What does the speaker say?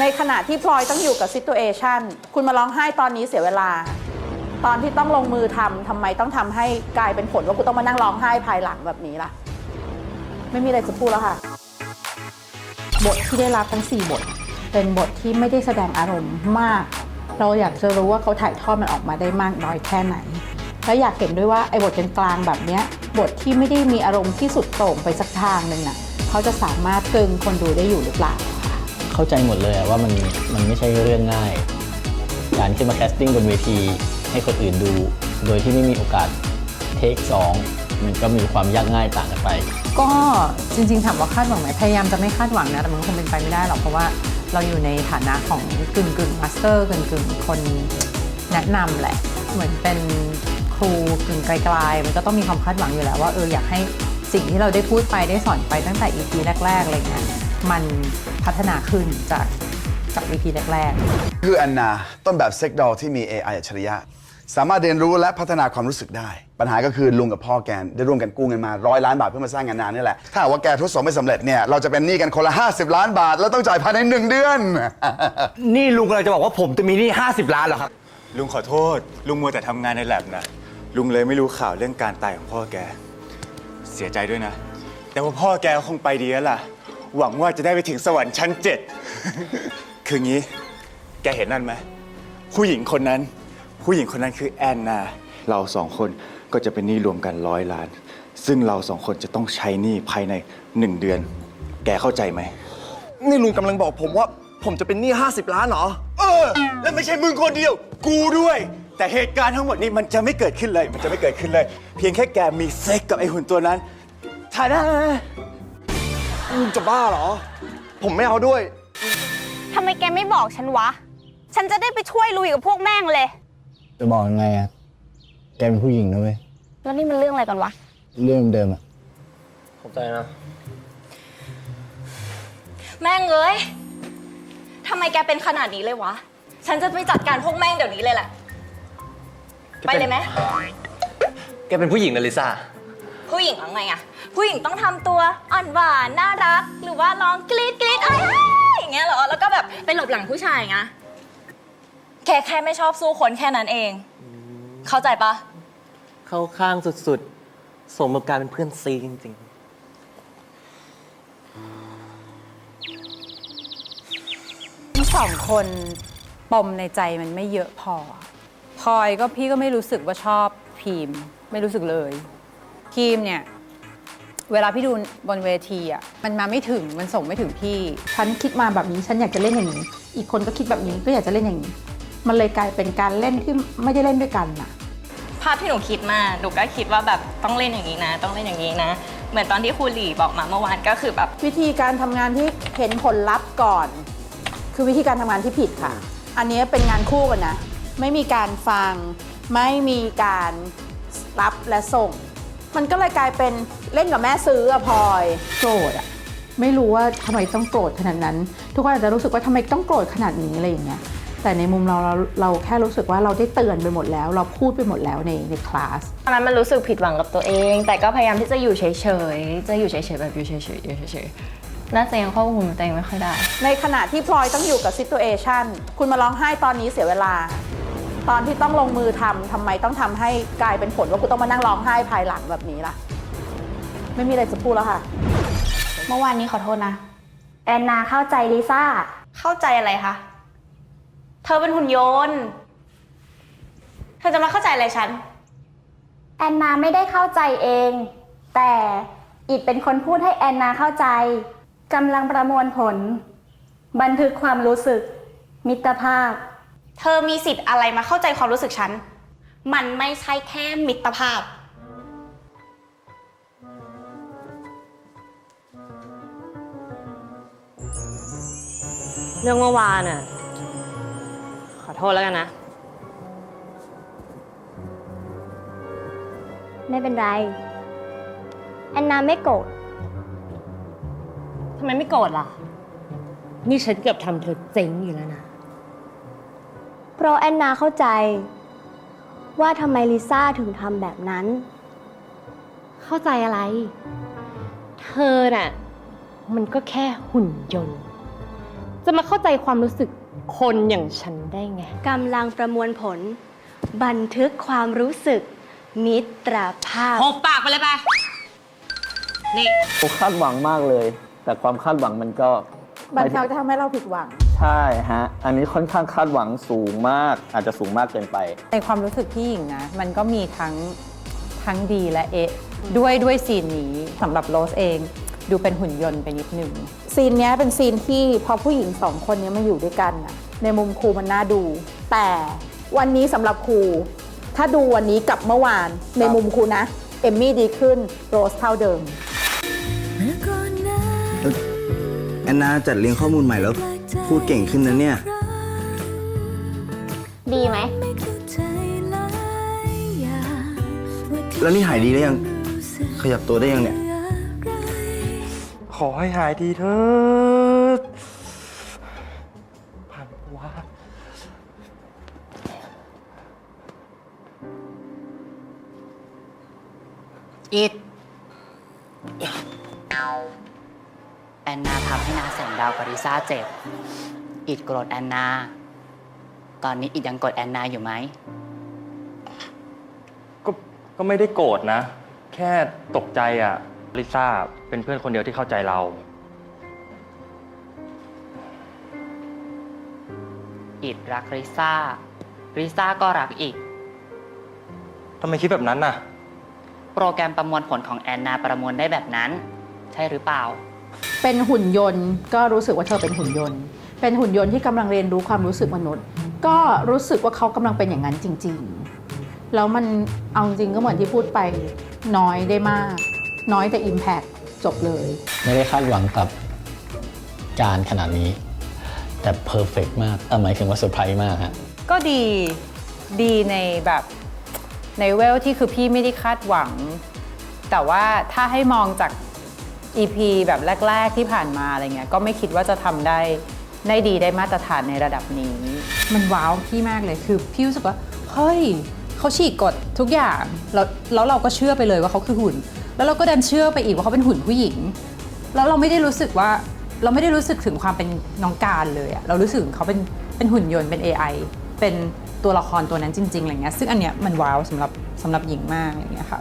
ในขณะที่พลอยต้องอยู่กับซิ t u เอชันคุณมาร้องไห้ตอนนี้เสียเวลา ตอนที่ต้องลงมือทำทำไมต้องทำให้กลายเป็นผลว่าคุณต้องมานั่งร้องไห้ภายหลังแบบนี้ล่ะ ไม่มีอะไรจะพูดแล้วค่ะ บทที่ได้รับทั้ง 4 บท เป็นบทที่ไม่ได้แสดงอารมณ์มาก เราอยากจะรู้ว่าเขาถ่ายทอดมันออกมาได้มากน้อยแค่ไหน แล้วอยากเห็นด้วยว่าไอ้บทกลางๆแบบเนี้ยบทที่ไม่ได้มีอารมณ์ที่สุดโต่งไปสักทางหนึ่งน่ะเขาจะสามารถตรึงคนดูได้อยู่หรือเปล่า เข้าใจหมดเลยอะว่ามันมันไม่ใช่เรื่องง่าย การขึ้นมาแคสติ้งบนเวทีให้คนอื่นดู โดยที่ไม่มีโอกาสเทคสองมันก็มีความยากง่ายต่างกันไป ก็จริงๆถามว่าคาดหวังไหมพยายามจะไม่คาดหวังนะ แต่มันคงเป็นไปไม่ได้หรอกเพราะว่าเราอยู่ในฐานะของกึ่งกึ่งมาสเตอร์กึ่งกึ่งคนแนะนำแหละ เหมือนเป็นครูกึ่งไกลๆมันก็ต้องมีความคาดหวังอยู่แล้วว่าเอออยากให้สิ่งที่เราได้พูดไปได้สอนไปตั้งแต่ EP แรกๆอะไรเงี้ย มันพัฒนาขึ้นจากจาก EP แรกๆ คือแอนนาต้นแบบเซ็กดอลที่มี AI อัจฉริยะ สามารถเรียนรู้และพัฒนาความรู้สึกได้ ปัญหาก็คือลุงกับพ่อแกนได้ร่วมกันกู้เงินมาร้อยล้านบาทเพื่อมาสร้างงานนานี่แหละ ถ้าหากว่าแกทดสอบไม่สำเร็จเนี่ยเราจะเป็นหนี้กันคนละ 50 ล้านบาท แล้วต้องจ่ายภายในหนึ่งเดือน นี่ลุงกำลังจะบอกว่าผมจะมีหนี้50 ล้านเหรอครับ ลุงขอโทษ ลุงมัวแต่ทำงานในแลบนะลุงเลยไม่รู้ข่าวเรื่องการตายของพ่อแก เสียใจด้วยนะ แต่ว่าพ่อแกก็คงไปดีแล้วล่ะ หวังว่าจะได้ไปถึงสวรรค์ชั้นเจ็ด คืองี้ แกเห็นนั่นไหม ผู้หญิงคนนั้น ผู้หญิงคนนั้นคือแอนนา เราสองคนก็จะเป็นหนี้รวมกันร้อยล้าน ซึ่งเราสองคนจะต้องใช้หนี้ภายในหนึ่งเดือน แกเข้าใจไหม นี่ลุงกำลังบอกผมว่า ผมจะเป็นหนี้50 ล้านเหรอ เออ และไม่ใช่มึงคนเดียว กูด้วย แต่เหตุการณ์ทั้งหมดนี้มันจะไม่เกิดขึ้นเลย มันจะไม่เกิดขึ้นเลย เพียงแค่แกมีเซ็กกับไอ้หุ่นตัวนั้นทาดา ลุงจะบ้าเหรอ ผมไม่เอาด้วย ทำไมแกไม่บอกฉันวะ ฉันจะได้ไปช่วยลุยกับพวกแม่งเลย จะบอกยังไงอะแกเป็นผู้หญิงนะเว้ย แล้วนี่มันเรื่องอะไรกันวะ เรื่องเดิมอะแม่งเอ้ยทำไมแกเป็นขนาดนี้เลยวะ ฉันจะไปจัดการพวกแม่งเดี๋ยวนี้เลยแหละ ไปเลยไหม แกเป็นผู้หญิงนะลิซ่า ผู้หญิงยังไงอะผู้หญิงต้องทำตัวอ่อนหวานน่ารัก หรือว่าร้องกรี๊ดกรี๊ดอะไรอย่างเงี้ยเหรอ แล้วก็แบบไปหลบหลังผู้ชายไงแค่แค่ไม่ชอบสู้คนแค่นั้นเอง เข้าใจปะ เข้าข้างสุดๆ สมกับการเป็นเพื่อนซีจริงๆทั้งสองคนปมในใจมันไม่เยอะพอพลอยก็พี่ก็ไม่รู้สึกว่าชอบพีม ไม่รู้สึกเลย พีมเนี่ยเวลาพี่ดูบนเวทีอะมันมาไม่ถึงมันส่งไม่ถึงพี่ ฉันคิดมาแบบนี้ฉันอยากจะเล่นอย่างนี้ อีกคนก็คิดแบบนี้ก็อยากจะเล่นอย่างนี้ มันเลยกลายเป็นการเล่นที่ไม่ได้เล่นด้วยกันน่ะ ภาพที่หนูคิดมาหนูก็คิดว่าแบบต้องเล่นอย่างนี้นะ ต้องเล่นอย่างนี้นะ เหมือนตอนที่ครูหลีบอกมาเมื่อวานก็คือแบบ วิธีการทำงานที่เห็นผลลัพธ์ก่อน คือวิธีการทำงานที่ผิดค่ะ อันนี้เป็นงานคู่กันนะ ไม่มีการฟัง ไม่มีการรับและส่ง มันก็เลยกลายเป็นเล่นกับแม่ซื้ออะพลอย โกรธอะไม่รู้ว่าทำไมต้องโกรธขนาดนั้น ทุกคนอาจจะรู้สึกว่าทำไมต้องโกรธขนาดนี้อะไรอย่างเงี้ยแต่ในมุมเราเราเราแค่รู้สึกว่าเราได้เตือนไปหมดแล้ว เราพูดไปหมดแล้วในในคลาส ตอนนั้นมันรู้สึกผิดหวังกับตัวเอง แต่ก็พยายามที่จะอยู่เฉยๆ จะอยู่เฉยๆแบบอยู่เฉยๆอยู่เฉยๆ น่าจะยังควบคุมตัวเองไม่ค่อยได้ ในขณะที่พลอยต้องอยู่กับซิ t u เอชันคุณมาร้องไห้ตอนนี้เสียเวลา ตอนที่ต้องลงมือทำทำไมต้องทำให้กลายเป็นผลว่าคุณต้องมานั่งร้องไห้ภายหลังแบบนี้ล่ะ ไม่มีอะไรจะพูดแล้วค่ะ เมื่อวานนี้ขอโทษนะ แอนนาเข้าใจลิซ่า เข้าใจอะไรคะ เธอเป็นหุ่นยนต์ เธอจะมาเข้าใจอะไรฉัน แอนนาไม่ได้เข้าใจเอง แต่อิดเป็นคนพูดให้แอนนาเข้าใจกำลังประมวลผล บันทึกความรู้สึก มิตรภาพ เธอมีสิทธิ์อะไรมาเข้าใจความรู้สึกฉัน มันไม่ใช่แค่มิตรภาพ เรื่องเมื่อวานอะ ขอโทษแล้วกันนะ ไม่เป็นไร แอนนาไม่โกรธ ทำไมไม่โกรธล่ะ นี่ฉันเกือบทำเธอเจ๊งอยู่แล้วนะ เพราะแอนนาเข้าใจ ว่าทำไมลิซ่าถึงทำแบบนั้น เข้าใจอะไร เธอน่ะ มันก็แค่หุ่นยนต์ จะมาเข้าใจความรู้สึกคนอย่างฉันได้ไง กำลังประมวลผล บันทึกความรู้สึก มิตรภาพหกปากไปเลยไป นี่ ผมคาดหวังมากเลย แต่ความคาดหวังมันก็บางครั้งจะทำให้เราผิดหวัง ใช่ฮะ อันนี้ค่อนข้างคาดหวังสูงมาก อาจจะสูงมากเกินไป ในความรู้สึกพี่หญิงนะ มันก็มีทั้งทั้งดีและเอะด้วยด้วยซีนนี้สำหรับโรสเอง ดูเป็นหุ่นยนต์ไปนิดนึง ซีนเนี้ยเป็นซีนที่พอผู้หญิงสองคนเนี้ยมาอยู่ด้วยกันน่ะในมุมครูมันน่าดู แต่วันนี้สำหรับครู ถ้าดูวันนี้กับเมื่อวานในมุมครูนะ เอมมี่ดีขึ้นโรสเท่าเดิม แอนนาจัดเรียงข้อมูลใหม่แล้ว พูดเก่งขึ้นนะเนี่ย ดีไหม แล้วนี่หายดีได้ยัง ขยับตัวได้ยังเนี่ย ขอให้หายดีเถิดผ่านไปวะอิด ทำให้นาแสงดาวกับลิซ่าเจ็บ อิดโกรธแอนนา ตอนนี้อิดยังโกรธแอนนาอยู่ไหม ก็ก็ไม่ได้โกรธนะ แค่ตกใจอะลิซ่าเป็นเพื่อนคนเดียวที่เข้าใจเรา อิดรักลิซ่าลิซ่าก็รักอิดทำไมคิดแบบนั้นน่ะ โปรแกรมประมวลผลของแอนนาประมวลได้แบบนั้น ใช่หรือเปล่า เป็นหุ่นยนต์ ก็รู้สึกว่าเธอเป็นหุ่นยนต์ เป็นหุ่นยนต์ที่กำลังเรียนรู้ความรู้สึกมนุษย์ ก็รู้สึกว่าเขากำลังเป็นอย่างนั้นจริง ๆ แล้วมันเอาจริงก็เหมือนที่พูดไปน้อยได้มาก น้อยแต่ Impact จบเลย ไม่ได้คาดหวังกับการขนาดนี้ แต่เพอร์เฟกมากเอ่อหมายถึงว่าเซอร์ไพรส์มากฮะก็ดีดีในแบบในเวลที่คือพี่ไม่ได้คาดหวัง แต่ว่าถ้าให้มองจาก EP แบบแรก ๆที่ผ่านมาอะไรเงี้ยก็ไม่คิดว่าจะทำได้ได้ดีได้มาตรฐานในระดับนี้ มันว้าวพี่มากเลยคือพี่รู้สึกว่าเฮ้ยเขาฉีกกฎทุกอย่างแล้วแล้วเราก็เชื่อไปเลยว่าเขาคือหุ่น แล้วเราก็ดันเชื่อไปอีกว่าเขาเป็นหุ่นผู้หญิง แล้วเราไม่ได้รู้สึกว่าเราไม่ได้รู้สึกถึงความเป็นน้องการเลยอะเรารู้สึกเขาเป็นเป็นหุ่นยนต์เป็น AI เป็นตัวละครตัวนั้นจริงๆอะไรเงี้ยซึ่งอันเนี้ยมันว้าวสำหรับสำหรับหญิงมากอะไรเงี้ยค่ะ